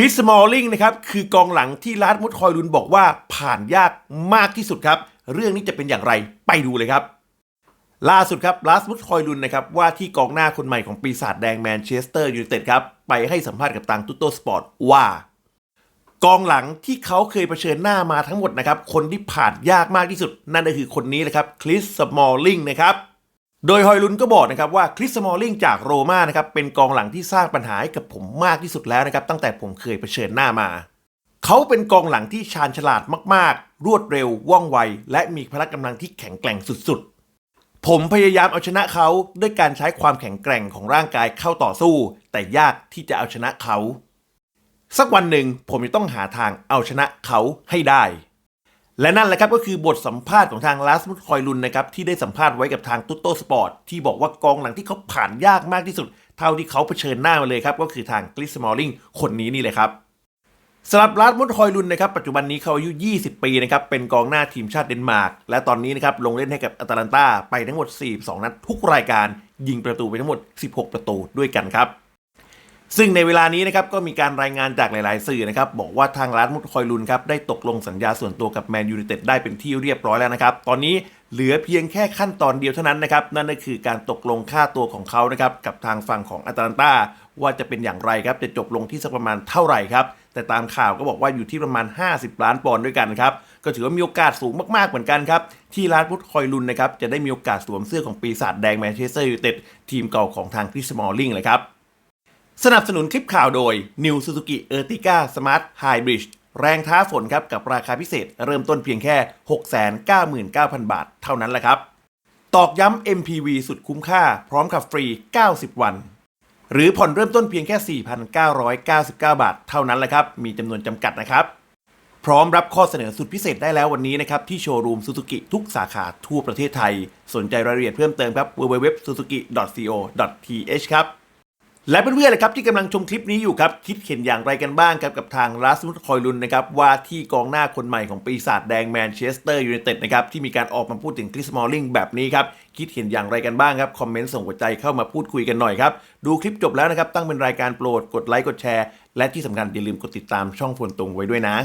ริสมอลลิงนะครับคือกองหลังที่ลาร์ดมุดคอยลุนบอกว่าผ่านยากมากที่สุดครับ เรื่องนี้จะเป็นอย่างไรไปดูเลยครับ ล่าสุดครับลาสมุดคอยลุนนะครับว่าที่กองหน้าคนใหม่ของปีศาจแดงแมนเชสเตอร์ยูไนเต็ดครับไปให้สัมภาษณ์กับทางตุโตสปอร์ตว่ากองหลังที่เขาเคยเผชิญหน้ามาทั้งหมดนะครับคนที่ผ่านยากมากที่สุด นั่นก็คือคนนี้เลยครับคริสสมอลลิงนะครับ โดยฮอยลุนก็บอกนะครับว่าคริสมอลลิงจากโรม่านะครับเป็นกองหลังที่สร้างปัญหาให้กับผมมากที่สุดแล้วนะครับตั้งแต่ผมเคยเผชิญหน้ามา เขาเป็นกองหลังที่ชาญฉลาดมากๆ รวดเร็วว่องไว และมีพละกำลังที่แข็งแกร่งสุดๆ ผมพยายามเอาชนะเขาด้วยการใช้ความแข็งแกร่งของร่างกายเข้าต่อสู้ แต่ยากที่จะเอาชนะเขา สักวันหนึ่งผมจะต้องหาทางเอาชนะเขาให้ได้ และนั่นแหละครับก็คือบทสัมภาษณ์ของทางลาสมุดคอยลุนนะครับที่ได้สัมภาษณ์ไว้กับทางตุ๊ตโตสปอร์ตที่บอกว่ากองหลังที่เขาผ่านยากมากที่สุด เท่าที่เขาเผชิญหน้ามาเลยครับก็คือทางกริสมอลลิงคนนี้นี่เลยครับสำหรับลาสมุดคอยลุนนะครับปัจจุบันนี้เขาอายุ 20 ปีนะครับเป็นกองหน้าทีมชาติเดนมาร์กและตอนนี้นะครับลงเล่นให้กับอตาลันตาไปทั้งหมด 42 นัดทุกรายการ ยิงประตูไปทั้งหมด 16 ประตูด้วยกันครับ ซึ่งในเวลานี้นะครับก็มีการรายงานจากหลาย ๆ สื่อนะครับบอกว่าทางร้านมุดคอยลุนครับได้ตกลงสัญญาส่วนตัวกับแมนยู i นเต็ดได้เป็นที่เรียบร้อยแล้วนะครับ ตอนนี้เหลือเพียงแค่ขั้นตอนเดียวเท่านั้นนะครับ นั่นก็คือการตกลงค่าตัวของเขานะครับกับทางฝั่งของอตาลันตาว่าจะเป็นอย่างไรครับจะจบลงที่สักประมาณเท่าไหร่ครับแต่ตามข่าวก็บอกว่าอยู่ที่ประมาณ 50 ล้านปอนด์ด้วยกันครับก็ถือว่ามีโอกาสสูงมาก ๆ เหมือนกันครับ ที่ร้านมุดคอยลุนนะครับจะได้มีโอกาสสวมเสื้อของปีศาจแดงแมนเชสเตอร์ยูไนเต็ดทีมเก่าของทางคริสมอลลิงเลยครับ สนับสนุนคลิปข่าวโดย New Suzuki Ertiga Smart Hybrid แรงท้าฝนครับกับราคาพิเศษเริ่มต้นเพียงแค่ 699,000 บาทเท่านั้นแหละครับ ตอกย้ำ MPV สุดคุ้มค่า พร้อมขับฟรี 90 วัน หรือผ่อนเริ่มต้นเพียงแค่ 4,999 บาท เท่านั้นแหละครับ มีจำนวนจำกัดนะครับ พร้อมรับข้อเสนอสุดพิเศษได้แล้ววันนี้นะครับ ที่โชว์รูมซูซูกิทุกสาขาทั่วประเทศไทย สนใจรายละเอียดเพิ่มเติมครับ www.suzuki.co.th ครับ และเพื่อนๆเลยครับที่กำลังชมคลิปนี้อยู่ครับ คิดเห็นอย่างไรกันบ้างครับกับทางลาสมุดคอยลุนนะครับว่าที่กองหน้าคนใหม่ของปีศาจแดงแมนเชสเตอร์ยูไนเต็ดนะครับที่มีการออกมาพูดถึงคริสมอลลิงแบบนี้ครับ คิดเห็นอย่างไรกันบ้างครับคอมเมนต์ส่งหัวใจเข้ามาพูดคุยกันหน่อยครับ ดูคลิปจบแล้วนะครับตั้งเป็นรายการโปรดกดไลค์กดแชร์ และที่สำคัญอย่าลืมกดติดตามช่องฝนตรงไว้ด้วยนะ